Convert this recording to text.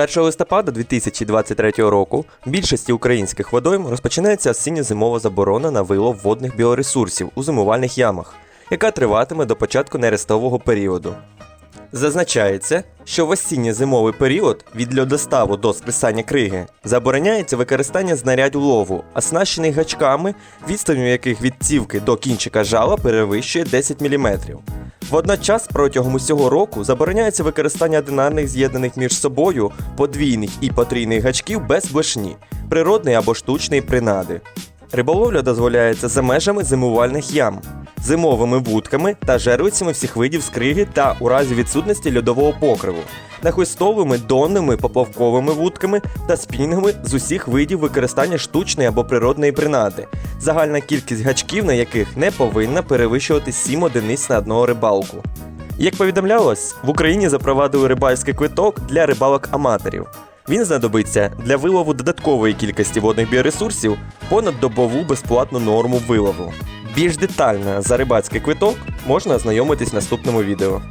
1 листопада 2023 року в більшості українських водойм розпочинається осінньо-зимова заборона на вилов водних біоресурсів у зимувальних ямах, яка триватиме до початку нерестового періоду. Зазначається, що в осінньо-зимовий період від льодоставу до скресання криги забороняється використання знарядь улову, оснащених гачками, відстанню яких від цівки до кінчика жала перевищує 10 мм. Водночас протягом усього року забороняється використання одинарних з'єднаних між собою подвійних і потрійних гачків без блешні, природної або штучної принади. Риболовля дозволяється за межами зимувальних ям, зимовими вудками та жерлицями всіх видів скриги та у разі відсутності льодового покриву, нахлистовими, донними, поплавковими вудками та спінгами з усіх видів використання штучної або природної принади, загальна кількість гачків на яких не повинна перевищувати 7 одиниць на одного рибалку. Як повідомлялось, в Україні запровадили рибальський квиток для рибалок-аматорів. Він знадобиться для вилову додаткової кількості водних біоресурсів понад добову безплатну норму вилову. Більш детально за рибацький квиток можна ознайомитись в наступному відео.